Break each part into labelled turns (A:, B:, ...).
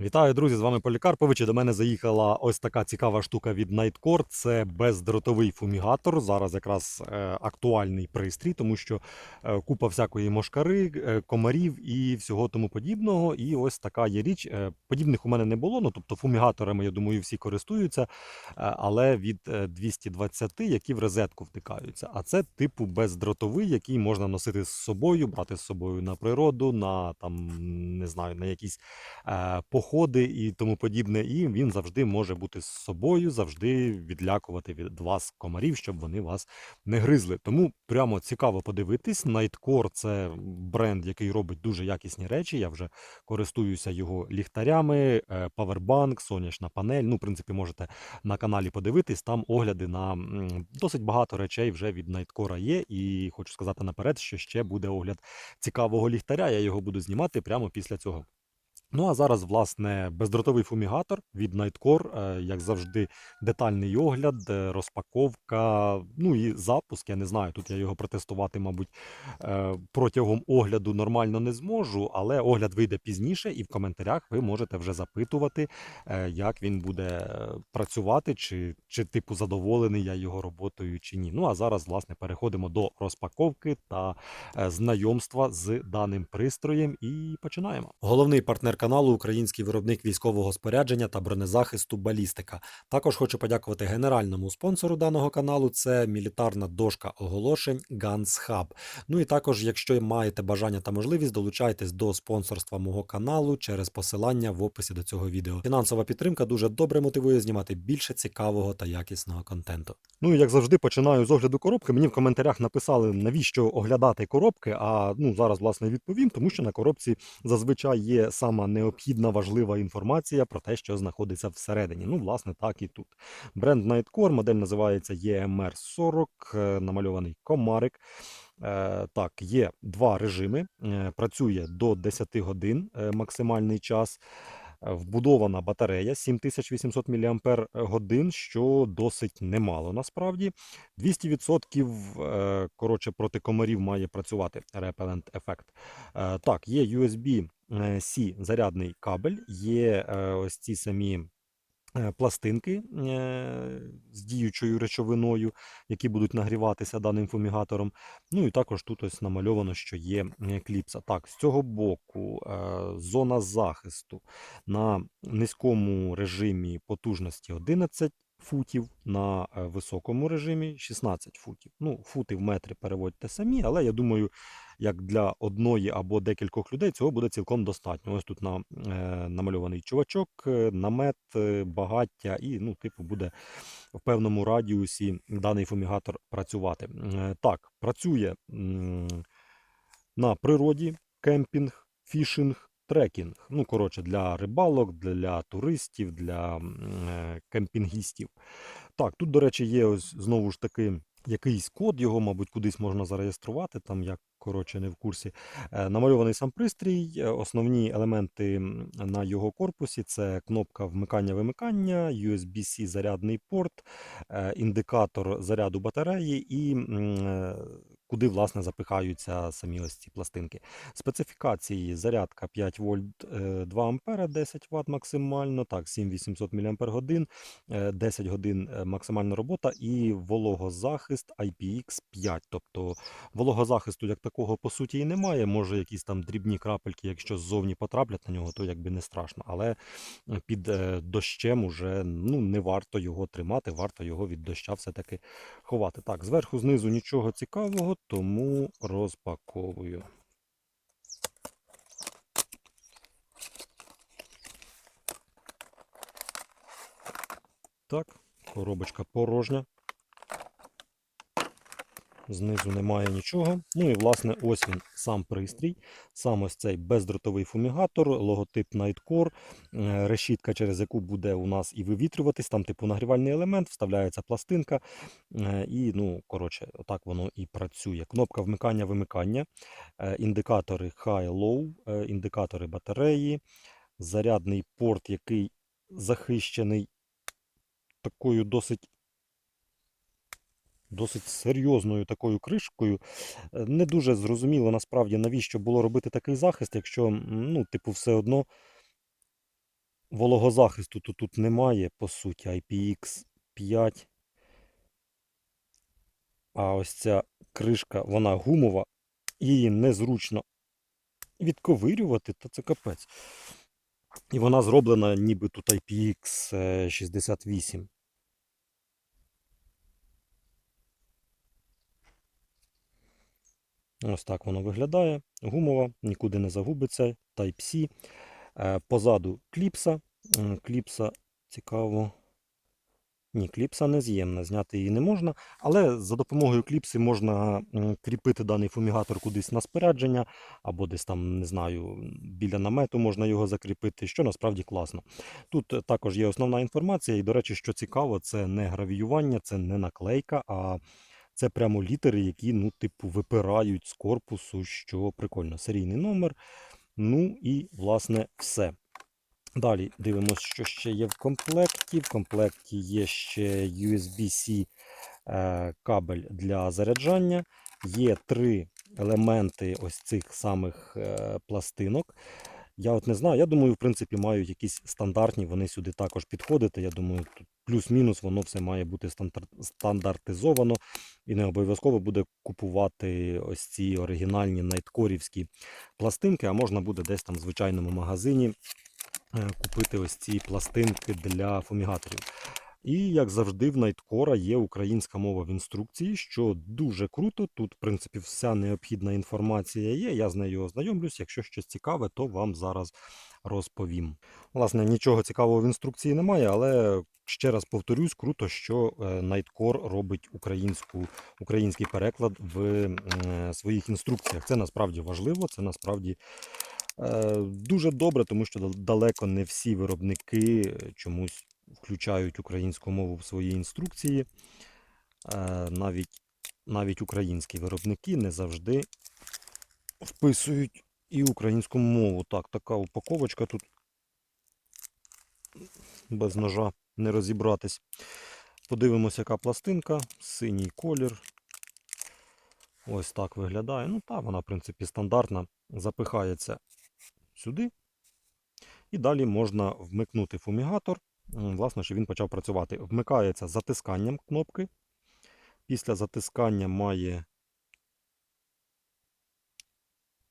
A: Вітаю, друзі! З вами Полікарпович. І До мене заїхала ось така цікава штука від Nightcore. Це бездротовий фумігатор. Зараз якраз е, актуальний пристрій, тому що е, купа всякої мошкари, е, комарів і всього тому подібного. І ось така є річ. Подібних у мене не було. Ну тобто фумігаторами, я думаю, всі користуються, але від е, 220, які в розетку втикаються. А це типу бездротовий, який можна носити з собою, брати з собою на природу, на там не знаю, на якісь е, походи і тому подібне. І він завжди може бути з собою, завжди відлякувати від вас комарів, щоб вони вас не гризли. Тому прямо цікаво подивитись. Nightcore – це бренд, який робить дуже якісні речі. Я вже користуюся його ліхтарями, е, павербанк, сонячна панель. Ну, в принципі, можете на каналі подивитись. Там огляди на досить багато речей вже від Nightcore є. І хочу сказати наперед, що ще буде огляд цікавого ліхтаря. Я його буду знімати прямо після цього. Ну, а зараз, власне, бездротовий фумігатор від Nightcore, е, як завжди, детальний огляд, е, розпаковка, ну і запуск. Я не знаю, тут я його протестувати, мабуть, е, протягом огляду нормально не зможу, але огляд вийде пізніше, і в коментарях ви можете вже запитувати, як він буде працювати, чи, чи типу задоволений я його роботою, чи ні. Ну а зараз, власне, переходимо до розпаковки та знайомства з даним пристроєм і починаємо. Головний партнер каналу український виробник військового спорядження та бронезахисту Балістика. Також хочу подякувати генеральному спонсору даного каналу. Це мілітарна дошка оголошень Guns Hub. Ну і також, якщо маєте бажання та можливість, долучайтесь до спонсорства мого каналу через посилання в описі до цього відео. Фінансова підтримка дуже добре мотивує знімати більше цікавого та якісного контенту. Ну і як завжди, починаю з огляду коробки. Мені в коментарях написали, навіщо оглядати коробки. А ну зараз власне відповім, тому що на коробці зазвичай є сама необхідна важлива інформація про те, що знаходиться всередині. Ну, власне, так і тут. Бренд Nightcore, модель називається EMR 40, е, намальований комарик. Е, Так, є два режими. Е, Працює до 10 годин максимальний час. Вбудована батарея 7800 мАч, що досить немало насправді. 200% е, коротше, проти комарів має працювати repellent ефект. Так, є USB C зарядний кабель, є е, ось ці самі е, пластинки е, з діючою речовиною, які будуть нагріватися даним фумігатором. Ну і також тут ось намальовано, що є е, кліпса. Так, з цього боку е, зона захисту на низькому режимі потужності 11 футів, на е, високому режимі 16 футів. Ну, фути в метри переводьте самі, але я думаю, як для одної або декількох людей цього буде цілком достатньо. Ось тут на, е, намальований чувачок, е, намет, е, багаття, і ну, типу, буде в певному радіусі даний фумігатор працювати. Е, Так, працює м, на природі, кемпінг, фішинг. Трекінг, ну коротше, для рибалок, для туристів, для е, кемпінгістів. Так, тут, до речі, є ось знову ж таки якийсь код, його, мабуть, кудись можна зареєструвати, там як коротше не в курсі. Е, Намальований сам пристрій. е, Основні елементи на його корпусі це кнопка вмикання-вимикання, USB-C зарядний порт, індикатор заряду батареї і куди власне запихаються самі ось ці пластинки. Специфікації зарядка 5 вольт е, 2 ампера, 10 Вт максимально, так, 7800 мАч, е, 10 годин е, максимальна робота і вологозахист IPX5. Тобто вологозахисту як такого по суті і немає. Може якісь там дрібні крапельки, якщо ззовні потраплять на нього, то якби не страшно. Але е, під е, дощем уже ну, не варто його тримати, варто його від доща все-таки ховати. Так, зверху знизу нічого цікавого, тому розпаковую. Так, коробочка порожня. Знизу немає нічого. Ну і власне ось він сам пристрій. Сам ось цей бездротовий фумігатор, логотип Nightcore, е, решітка, через яку буде у нас і вивітрюватись. Там типу нагрівальний елемент, вставляється пластинка. е, І, ну, коротше, отак воно і працює. Кнопка вмикання-вимикання, е, індикатори high-low, індикатори батареї, зарядний порт, який захищений такою досить досить серйозною такою кришкою. Е, Не дуже зрозуміло насправді, навіщо було робити такий захист, якщо, ну, типу, все одно Вологозахисту тут, тут немає, по суті, IPX5. А ось ця кришка, вона гумова, її незручно відковирювати, та це капець. І вона зроблена ніби тут IPX68. Ось так воно виглядає. Гумова, нікуди не загубиться. Type-C. Е, Позаду кліпса. Кліпса цікаво. Ні, кліпса не з'ємна, зняти її не можна, але за допомогою кліпси можна кріпити даний фумігатор кудись на спорядження, або десь там, не знаю, біля намету можна його закріпити, що насправді класно. Тут е, також є основна інформація, і, до речі, що цікаво, це не гравіювання, це не наклейка, а це прямо літери, які, ну, типу, випирають з корпусу, що прикольно. Серійний номер. Ну і, власне, все. Далі дивимося, що ще є в комплекті. В комплекті є ще USB-C е, кабель для заряджання. Є три елементи ось цих самих е, пластинок. Я от не знаю, я думаю, в принципі, мають якісь стандартні, вони сюди також підходити. Я думаю, плюс-мінус воно все має бути стандартизовано і не обов'язково буде купувати ось ці оригінальні найткорівські пластинки, а можна буде десь там в звичайному магазині е, купити ось ці пластинки для фумігаторів. І, як завжди, в Найткора є українська мова в інструкції, що дуже круто. Тут, в принципі, вся необхідна інформація є. Я з нею ознайомлюсь. Якщо щось цікаве, то вам зараз розповім. Власне, нічого цікавого в інструкції немає, але ще раз повторюсь, круто, що е, Найткор робить українську, український переклад в е, своїх інструкціях. Це насправді важливо, це насправді. Е, Дуже добре, тому що далеко не всі виробники чомусь включають українську мову в свої інструкції. Е, Навіть, навіть українські виробники не завжди вписують і українську мову. Так, така упаковочка тут без ножа не розібратись. Подивимося, яка пластинка, синій колір. Ось так виглядає. Ну, так, вона, в принципі, стандартна. Запихається сюди. І далі можна вмикнути фумігатор. Власне, що він почав працювати. Вмикається затисканням кнопки. Після затискання має,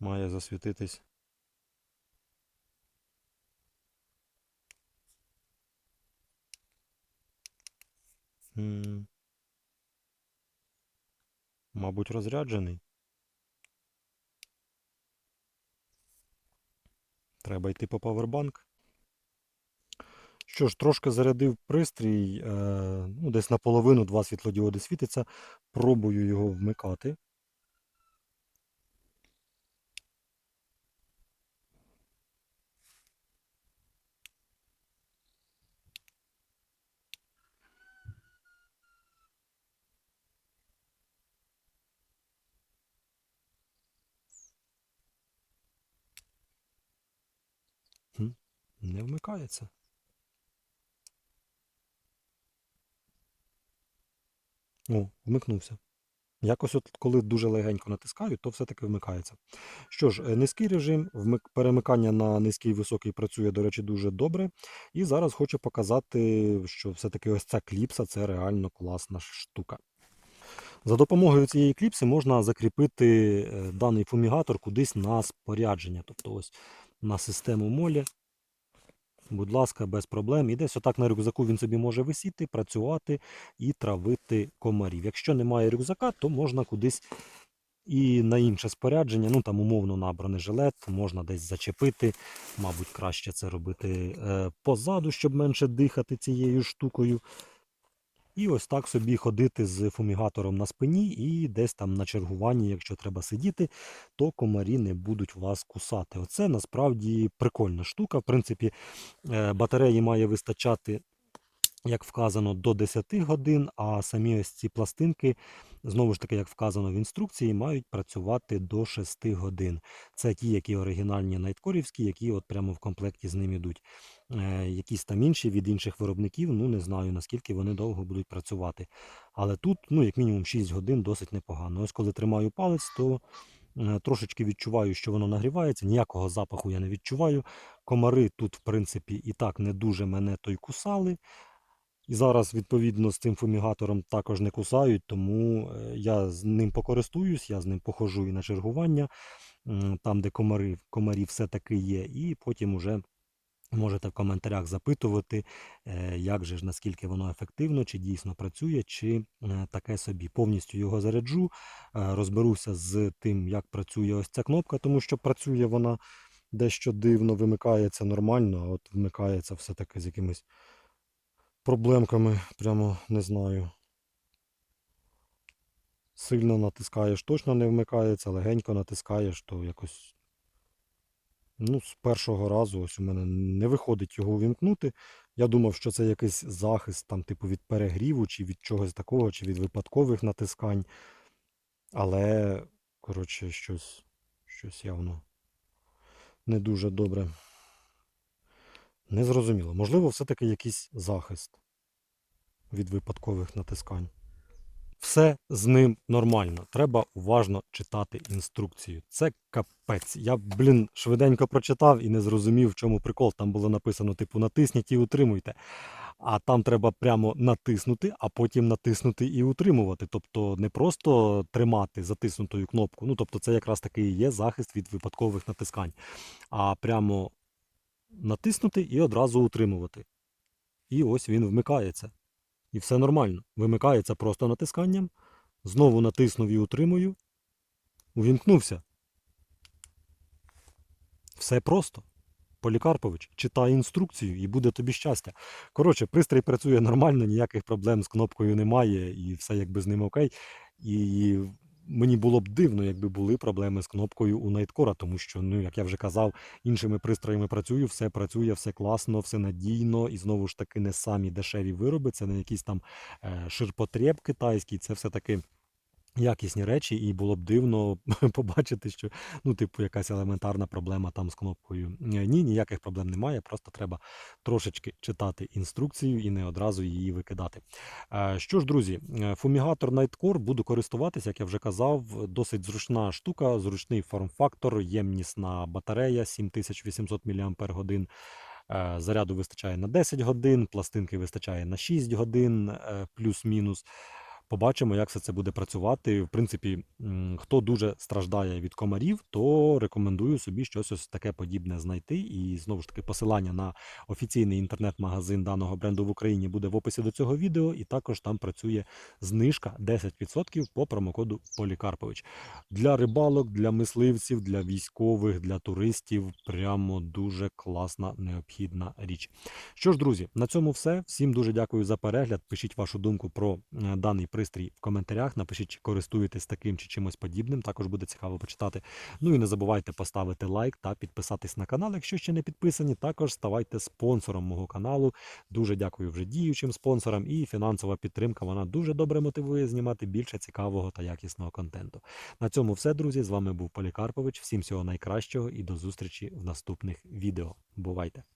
A: має засвітитись. Мабуть, розряджений. Треба йти по павербанк. Що ж, трошки зарядив пристрій, е, ну, десь наполовину два світлодіоди світиться. Пробую його вмикати. Не вмикається. О, вмикнувся. Якось от коли дуже легенько натискаю, то все-таки вмикається. Що ж, е, низький режим, перемикання на низький і високий працює, до речі, дуже добре. І зараз хочу показати, що все-таки ось ця кліпса це реально класна штука. За допомогою цієї кліпси можна закріпити е, даний фумігатор кудись на спорядження. Тобто ось на систему молі. Будь ласка, без проблем. І десь отак на рюкзаку він собі може висіти, працювати і травити комарів. Якщо немає рюкзака, то можна кудись і на інше спорядження, ну там умовно на бронежилет, можна десь зачепити. Мабуть, краще це робити е, позаду, щоб менше дихати цією штукою. І ось так собі ходити з фумігатором на спині і десь там на чергуванні, якщо треба сидіти, то комарі не будуть вас кусати. Оце насправді прикольна штука. В принципі, е, батареї має вистачати, як вказано, до 10 годин, а самі ось ці пластинки, знову ж таки, як вказано в інструкції, мають працювати до 6 годин. Це ті, які оригінальні найткорівські, які от прямо в комплекті з ним ідуть. Е, Якісь там інші від інших виробників, ну не знаю наскільки вони довго будуть працювати. Але тут, ну, як мінімум 6 годин досить непогано. Ось коли тримаю палець, то Е, Трошечки відчуваю, що воно нагрівається, ніякого запаху я не відчуваю. Комари тут, в принципі, і так не дуже мене то й кусали. І зараз, відповідно, з цим фумігатором також не кусають, тому е, я з ним покористуюсь, я з ним похожу і на чергування, там, де комари, комарі все-таки є, і потім уже можете в коментарях запитувати, е, як же ж наскільки воно ефективно, чи дійсно працює, чи е, таке собі. Повністю його заряджу, розберуся з тим, як працює ось ця кнопка, тому що працює вона дещо дивно, вимикається нормально, а от вмикається все-таки з якимись проблемками, прямо не знаю. Сильно натискаєш, точно не вмикається, легенько натискаєш, то якось. Ну, з першого разу ось у мене не виходить його увімкнути. Я думав, що це якийсь захист, там, типу, від перегріву, чи від чогось такого, чи від випадкових натискань. Але, коротше, щось, щось явно не дуже добре. Незрозуміло. Можливо, все-таки якийсь захист від випадкових натискань. Все з ним нормально. Треба уважно читати інструкцію. Це капець. Я, блін, швиденько прочитав і не зрозумів, в чому прикол. Там було написано, типу, натисніть і утримуйте. А там треба прямо натиснути, а потім натиснути і утримувати. Тобто не просто тримати затиснутою кнопку. Ну, тобто, це якраз таки і є захист від випадкових натискань. А прямо натиснути і одразу утримувати. І ось він вмикається. І все нормально. Вимикається просто натисканням. Знову натиснув і утримую. Увімкнувся. Все просто. Полікарпович, читай інструкцію і буде тобі щастя. Коротше, пристрій працює нормально, ніяких проблем з кнопкою немає, і все якби з ним окей. І мені було б дивно, якби були проблеми з кнопкою у Найткора, тому що, ну, як я вже казав, іншими пристроями працюю, все працює, все класно, все надійно, і знову ж таки не самі дешеві вироби, це не якісь там е, ширпотреб китайський, це все-таки. Якісні речі, і було б дивно побачити, що ну, типу, якась елементарна проблема там з кнопкою. Е, Ні, ніяких проблем немає. Просто треба трошечки читати інструкцію і не одразу її викидати. Е, Що ж, друзі, е, фумігатор Nightcore буду користуватися, як я вже казав, досить зручна штука, зручний форм-фактор, ємнісна батарея 7800 мАч. Е, Заряду вистачає на 10 годин, пластинки вистачає на 6 годин, е, плюс-мінус. Побачимо, як все це буде працювати. В принципі, хто дуже страждає від комарів, то рекомендую собі щось ось таке подібне знайти. І знову ж таки, посилання на офіційний інтернет-магазин даного бренду в Україні буде в описі до цього відео, і також там працює знижка 10% по промокоду Полікарпович. Для рибалок, для мисливців, для військових, для туристів прямо дуже класна необхідна річ. Що ж, друзі, на цьому все. Всім дуже дякую за перегляд. Пишіть вашу думку про е, даний пристрій в коментарях. Напишіть, чи користуєтесь таким чи чимось подібним. Також буде цікаво почитати. Ну і не забувайте поставити лайк та підписатись на канал, якщо ще не підписані. Також ставайте спонсором мого каналу. Дуже дякую вже діючим спонсорам. І фінансова підтримка вона дуже добре мотивує знімати більше цікавого та якісного контенту. На цьому все, друзі. З вами був Полікарпович. Всім всього найкращого і до зустрічі в наступних відео. Бувайте!